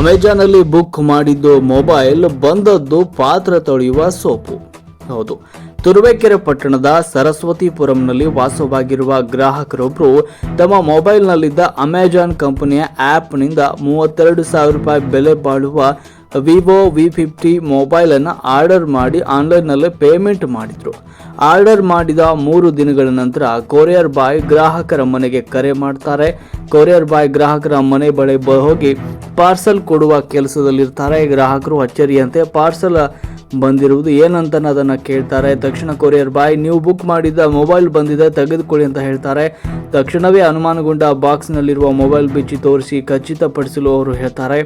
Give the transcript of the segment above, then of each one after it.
ಅಮೆಜಾನಲ್ಲಿ book ಮಾಡಿದ್ದು mobile ಬಂದದ್ದು ಪಾತ್ರ ತೊಳೆಯುವ ಸೋಪು. ಹೌದು. ತುರುವೇಕೆರೆ ಪಟ್ಟಣದ ಸರಸ್ವತಿಪುರಂನಲ್ಲಿ ವಾಸವಾಗಿರುವ ಗ್ರಾಹಕರೊಬ್ಬರು ತಮ್ಮ ಮೊಬೈಲ್ನಲ್ಲಿದ್ದ ಅಮೆಜಾನ್ ಕಂಪನಿಯ ಆ್ಯಪ್ನಿಂದ ಮೂವತ್ತೆರಡು ಸಾವಿರ ರೂಪಾಯಿ ಬೆಲೆ ಬಾಳುವ ವಿವೋ ವಿ ಫಿಫ್ಟಿ ಮೊಬೈಲನ್ನು ಆರ್ಡರ್ ಮಾಡಿ ಆನ್ಲೈನ್ನಲ್ಲೇ ಪೇಮೆಂಟ್ ಮಾಡಿದರು. ಆರ್ಡರ್ ಮಾಡಿದ ಮೂರು ದಿನಗಳ ನಂತರ ಕೊರಿಯರ್ ಬಾಯ್ ಗ್ರಾಹಕರ ಮನೆಗೆ ಕರೆ ಮಾಡ್ತಾರೆ. ಕೊರಿಯರ್ ಬಾಯ್ ಗ್ರಾಹಕರ ಮನೆ ಬಳಿ ಹೋಗಿ ಪಾರ್ಸಲ್ ಕೊಡುವ ಕೆಲಸದಲ್ಲಿರ್ತಾರೆ. ಗ್ರಾಹಕರು ಅಚ್ಚರಿಯಂತೆ ಪಾರ್ಸಲ್ ಬಂದಿರುವುದು ಏನಂತ ಅದನ್ನು ಕೇಳ್ತಾರೆ. ತಕ್ಷಣ ಕೊರಿಯರ್, ಬಾಯ್, ನೀವು ಬುಕ್ ಮಾಡಿದ್ದ ಮೊಬೈಲ್ ಬಂದಿದೆ, ತೆಗೆದುಕೊಳ್ಳಿ ಅಂತ ಹೇಳ್ತಾರೆ. ತಕ್ಷಣವೇ ಅನುಮಾನಗೊಂಡ ಬಾಕ್ಸ್ನಲ್ಲಿರುವ ಮೊಬೈಲ್ ಬಿಚ್ಚಿ ತೋರಿಸಿ ಖಚಿತಪಡಿಸಲು ಅವರು ಹೇಳ್ತಾರೆ.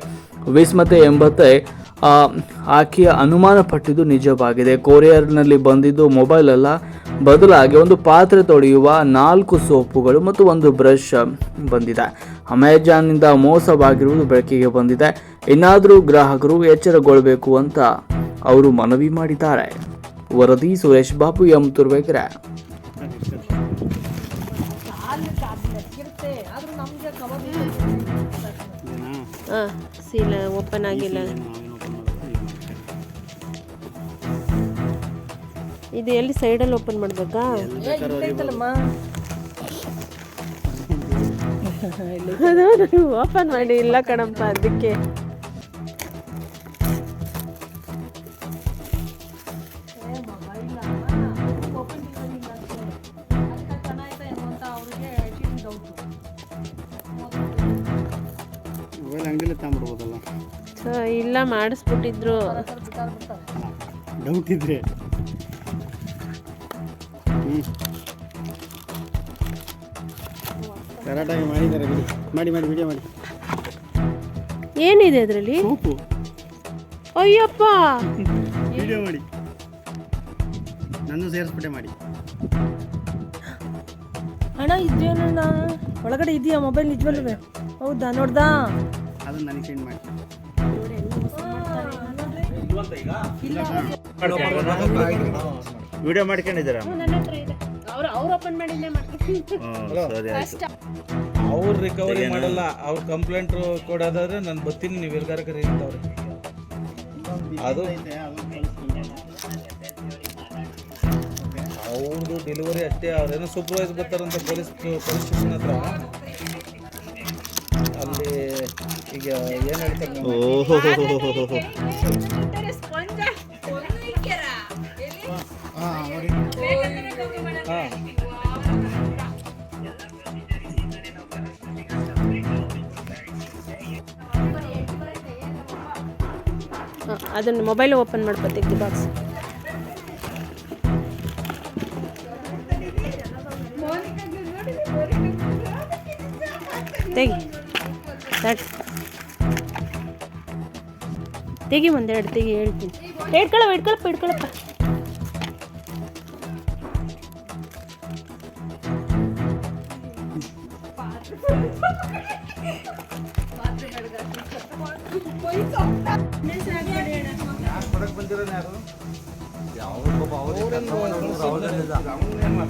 ವಿಸ್ಮತೆ ಎಂಬತ್ತೆ ಆಕೆಯ ಅನುಮಾನ ಪಟ್ಟಿದ್ದು ನಿಜವಾಗಿದೆ. ಕೊರಿಯರ್ನಲ್ಲಿ ಬಂದಿದ್ದು ಮೊಬೈಲ್ ಅಲ್ಲ. ಬದಲಾಗಿ ಒಂದು ಪಾತ್ರೆ ತೊಳೆಯುವ ನಾಲ್ಕು ಸೋಪುಗಳು ಮತ್ತು ಒಂದು ಬ್ರಷ್ ಬಂದಿದೆ. ಅಮೆಜಾನ್ನಿಂದ ಮೋಸವಾಗಿರುವುದು ಬೆಳಕಿಗೆ ಬಂದಿದೆ. ಇನ್ನಾದರೂ ಗ್ರಾಹಕರು ಎಚ್ಚರಗೊಳ್ಳಬೇಕು ಅಂತ ಅವರು ಮನವಿ ಮಾಡಿದ್ದಾರೆ. ವರದಿ ಸುರೇಶ್ ಬಾಬು ಎಂ ತುರ್ಬೇಕರೆ ಹಾಂ ಸೀಲ್ ಓಪನ್ ಆಗಿಲ್ಲ. ಇದು ಎಲ್ಲಿ ಸೈಡಲ್ಲಿ ಓಪನ್ ಮಾಡಬೇಕಾ? ಅದು ಓಪನ್ ಮಾಡಿ ಇಲ್ಲ ಕಣಪ್ಪ ಅದಕ್ಕೆ. ಅಂಗಡಿಲಿ ತಗೊಂಡ್ಬಿಡ್ಬೋದಲ್ಲ ಸೊ ಇಲ್ಲ ಮಾಡಿಸ್ಬಿಟ್ಟಿದ್ರು. ಡೌಟ್ ಇದ್ರೆ. ಕರೆಕ್ಟಾಗಿ ಮಾಡಿದ್ದಾರೆ ಬಿಡಿ. ಮಾಡಿ ಮಾಡಿ ವಿಡಿಯೋ ಮಾಡಿ. ಏನಿದೆ ಅದರಲ್ಲಿ? ಸೋಪು. ಅಯ್ಯಪ್ಪ! ವಿಡಿಯೋ ಮಾಡಿ. ನನ್ನ ಸೇರಿಸ್ಬಿಟ್ಟೆ ಮಾಡಿ. ಅಣ್ಣ ಇದೇನಣ್ಣ? ಒಳಗಡೆ ಇದೆಯಾ? ಮೊಬೈಲ್ ನಿಜವಲ್ವೇ ಹೌದಾ? ನೋಡ್ದಾ? ಅದನ್ನ ನನಗೆ ಸೆಂಡ್ ಮಾಡಿ ವಿಡಿಯೋ ಮಾಡ್ಕೊಂಡಿದ್ದೀರಾ? ಅವ್ರು ಅವ್ರು ಓಪನ್ ಮಾಡಿದ್ದೆ ಸರಿ ಆಯ್ತು. ಅವ್ರು ರಿಕವರಿ ಮಾಡಲ್ಲ ಅವ್ರ ಕಂಪ್ಲೇಂಟ್ ಕೊಡೋದಾದ್ರೆ ನಾನು ಬರ್ತೀನಿ ನೀವು ಎಲ್ಗಾರ ಕರಿ ಅಂತವ್ರೆ ಅದು ಅವ್ರದ್ದು ಡೆಲಿವರಿ ಅಷ್ಟೇ ಅವ್ರೇನೋ ಸೂಪರ್ವೈಸ್ ಬರ್ತಾರಂತ ಪೊಲೀಸ್ ಪೊಲೀಸ್ ಸ್ಟೇಷನ್ ಹತ್ರ. ಈಗ ಏನು ಹೇಳ್ತಾರೆ ನೋಡಿ, ಹಾ ಅದನ್ನು ಮೊಬೈಲ್ ಓಪನ್ ಮಾಡ್ಕೊತೀವಿ ಬಾಕ್ಸ್ ತೆಗಿ. ತಟ್ ತೆಗಿ ಒಂದೆರಡು ತೆಗಿ ಹೇಳ್ತೀನಿ. ಇಟ್ಕೊಳಪ್ಪ ಇಟ್ಕೊಳಪ್ಪ ಇಟ್ಕೊಳಪ್ಪ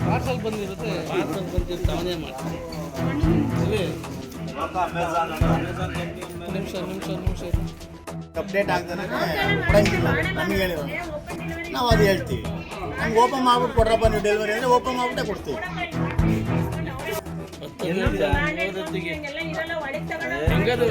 ಪಾರ್ಸಲ್ ಬಂದಿರುತ್ತೆ. ಪಾರ್ಸಲ್ ಬಂದಿರುತ್ತೆ ಅವನೇ ಮಾಡ್ತಾನೆ. ನಿಮಿಷ ನಿಮಿಷ ನಿಮಿಷ ಅಪ್ಡೇಟ್ ಆಗ್ತಾನೆ ಕೊಡಂಗಿಲ್ಲ ನಮಗೆ ನಾವು ಅದು ಹೇಳ್ತೀವಿ ನಮ್ಗೆ ಓಪನ್ ಮಾಡ್ಬಿಟ್ಟು ಕೊಡ್ರಪ್ಪ ನೀವು ಡೆಲಿವರಿ ಅಂದರೆ ಓಪನ್ ಮಾಡ್ಬಿಟ್ಟೆ ಕೊಡ್ತೀವಿ ಹೆಂಗದು